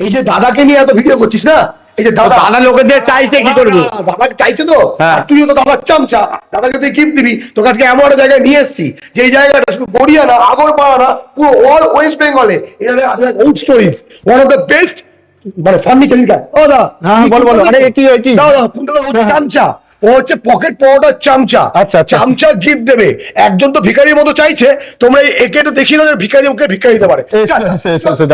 এই যে দাদাকে নিয়ে এত ভিডিও করছিস না? এই যে দাদা দাদা লোকেদের চাইছে কি করব? দাদাকে চাইছে তো? হ্যাঁ। তুইও তো দাদার চামচা। দাদাকে তুই গিফট দিবি। তোকে আজকে এমন একটা জায়গায় নিয়ে এসেছি যে জায়গাটা শুধু গড়িয়া না আগরপাড়া না পুরো অল ওয়েস্ট বেঙ্গলে এটা আসলে old stories one of the best মানে ফার্নিচার ও দা হ্যাঁ, বল, বল। আরে, কি হয়, কি? ও হচ্ছে চামচা। ও হচ্ছে পকেট পাওয়াটার চামচা। আচ্ছা, আচ্ছা। চামচা গিফট দেবে। একজন তো ভিখারির মতো চাইছে তোমরা একে একটু দেখিয়ে দাও ভিখারি ওকে ভিক্ষা দিতে পারে।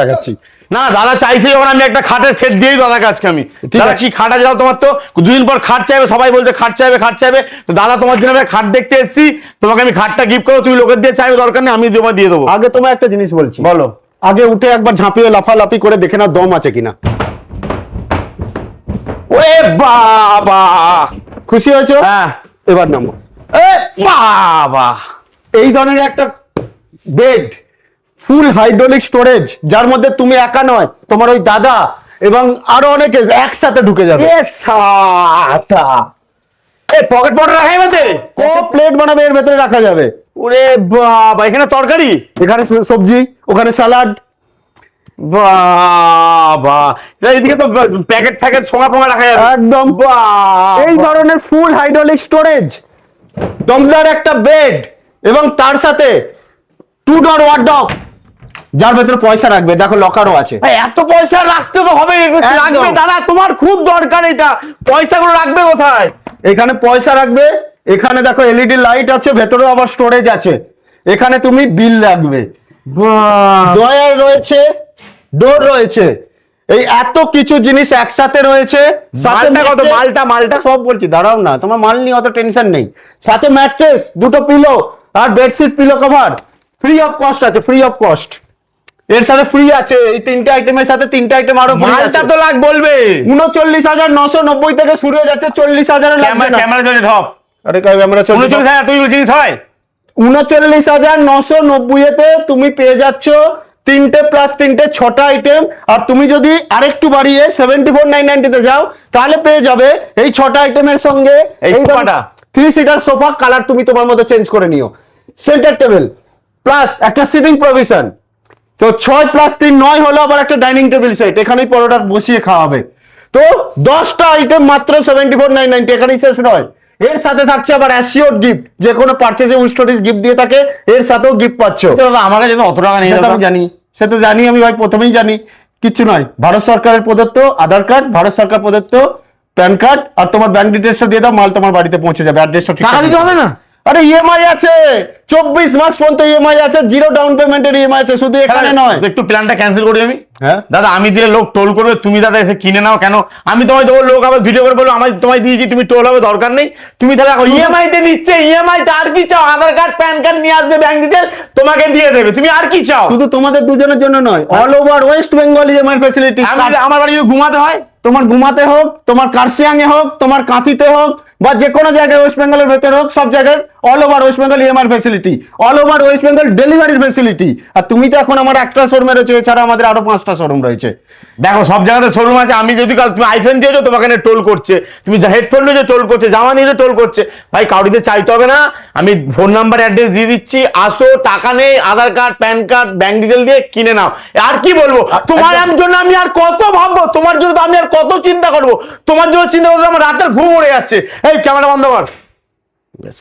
দেখাচ্ছি। না দাদা চাইছে যখন আমি একটা খাটের সেট দিয়েই দাদাকে আজকে আমি। দাদা কি খাট দাও তোমার তো দুদিন পর খাট চাইবে সবাই বলছে খাট চাইবে খাট চাইবে। তো দাদা তোমার জন্য আমি খাট দেখতে এসেছি। তোমাকে আমি খাটটা গিফট করো তুমি লোকের দিয়ে চাইবে দরকার নেই আমি তোমার দিয়ে দেবো। আগে তোমায় একটা জিনিস বলছি। বলো। আগে উঠে একবার ঝাঁপিয়ে লাফালাফি করে দেখে না দম আছে কিনা। ওরে বাবা! খুশি হয়েছো? হ্যাঁ। এবার নামো। এ বাবা। এই ধরনের একটা বেড ফুল হাইড্রোলিক স্টোরেজ যার মধ্যে তুমি একা নয় তোমার ওই দাদা এবং আরও অনেকে একসাথে ঢুকে যাবে। এ পকেট পকেট রাখাই মধ্যে? ও প্লেট বানাবে এর ভেতরে রাখা যাবে। ওরে বাবা এখানে তরকারি? এখানে সবজি ওখানে স্যালাড বাবা। এটা এদিকে তো প্যাকেট ফোঙা রাখা যাবে। একদম। এই ধরনের ফুল হাইড্রোলিক স্টোরেজ দমদার একটা বেড এবং তার সাথে টু যার ভেতরে পয়সা রাখবে। দেখো লকারও আছে। এত পয়সা রাখতে তো হবে রাখবে? দাদা তোমার খুব দরকার এটা। পয়সাগুলো রাখবে কোথায়? এখানে পয়সা রাখবে এখানে দেখো এলইডি লাইট আছে ভেতরে আবার স্টোরেজ আছে। এখানে তুমি বিল রাখবে। রয়েছে ডোর রয়েছে। এই এত কিছু জিনিস একসাথে রয়েছে সাথে মালটা কত? মালটা মালটা সব বলছি দাঁড়াও না তোমার মাল নিয়ে অত টেনশন নেই। সাথে ম্যাট্রেস দুটো pillow R bedsheet pillow cover free of cost আছে ফ্রি অফ কস্ট এর সাথে ফ্রি আছে এই তিনটে আইটেমের সাথে তিনটে আইটেম আরও মালটা তো লাগ বলবে। উনচল্লিশ হাজার নশো নব্বই থেকে শুরু হয়ে যাচ্ছে চল্লিশ হাজারের ক্যামেরা চলে ঢপ আরে ক্যামেরা চলছে। উনচল্লিশ হাজার তুই জিনিস হয়? উনচল্লিশ হাজার নশো নব্বই এতে তুমি পেয়ে যাচ্ছ তিনটে প্লাস তিনটে ছটা আইটেম আর তুমি যদি আরেকটু বাড়িয়ে সেভেন্টি ফোর নাইন নাইনটিতে যাও তাহলে পেয়ে যাবে এই ছটা আইটেমের সঙ্গে থ্রি সিটার সোফা কালার তুমি তোমার মতো চেঞ্জ করে নিও। সেন্টার টেবিল প্লাস একটা সিটিং প্রভিশন তো ছয় প্লাস তিন নয় হলো আবার একটা ডাইনিং টেবিল সেট এখানেই পরোটা বসিয়ে খাওয়াবে। তো দশটা আইটেম মাত্র সেভেন্টি ফোর নাইন নাইনটি এখানেই শেষ নয়। এর সাথে থাকছে আবার অ্যাসিওর গিফট যে কোনো পার্চেজে উস্টোরিজ গিফট দিয়ে থাকে এর সাথেও গিফট পাচ্ছ। আমার কাছে তো অত টাকা নেই সেটা আমি জানি। সে তো জানি আমি ভাই প্রথমেই জানি। কিচ্ছু নয়। ভারত সরকারের প্রদত্ত আধার কার্ড ভারত সরকার প্রদত্ত প্যান কার্ড আর তোমার ব্যাংক ডিটেলসটা দিয়ে দাও মাল তোমার বাড়িতে পৌঁছে যাবে অ্যাড্রেসটা ঠিক টাকা দিতে হবে না? আরে ইএমআই আছে। চব্বিশ মাস পর্যন্ত ইএমআই আছে জিরো ডাউন পেমেন্টের ইএমআই আছে শুধু এখানে নয়। একটু প্ল্যানটা ক্যান্সেল করি আমি। হ্যাঁ? দাদা আমি দিলে লোক টোল করবে তুমি দাদা এসে কিনে নাও কেন? আমি তোমায় দেবো লোক আবার ভিডিও করে বলব আমি তোমায় দিয়েছি তুমি টোল হবে দরকার নেই। তুমি তাহলে ইএমআই তে দিচ্ছে ইএমআই টা আর কি চাও? আধার কার্ড প্যান কার্ড নিয়ে আসবে ব্যাংক ডিটেল তোমাকে দিয়ে দেবে। তুমি আর কি চাও? শুধু তোমাদের দুজনের জন্য নয় all over West Bengal EMI facility আমার বাড়ি ঘুমাতে হয়? তোমার ঘুমাতে হোক তোমার কার্শিয়াং এ হোক তোমার কাঁথিতে হোক বা যে কোনো জায়গায় ওয়েস্ট বেঙ্গলের ভেতরে হোক সব জায়গায় all over West Bengal EMI facility all over West Bengal ডেলিভারির ফ্যাসিলিটি আর তুমি তো এখন আমার একটা শোরুমে রয়েছে এছাড়া আমাদের আরও পাঁচটা শোরুম রয়েছে। দেখো সব জায়গাতে শোরুম আছে। আমি যদি কাল তুমি আইফোন দিয়েছ তোমাকে টোল করছে। তুমি হেডফোন নিয়েছো টোল করছে। জামা নিয়েছো টোল করছে। ভাই কাউরিতে চাইতে হবে না। আমি ফোন নাম্বার অ্যাড্রেস দিয়ে দিচ্ছি। আসো টাকা নেই Aadhaar card PAN card bank detail দিয়ে কিনে নাও। আর কি বলব? তোমার জন্য আমি আর কত ভাববো? তোমার জন্য আমি আর কত চিন্তা করব? তোমার জন্য চিন্তা করব আমার রাতের ঘুম উড়ে যাচ্ছে। এই ক্যামেরা বন্ধ কর।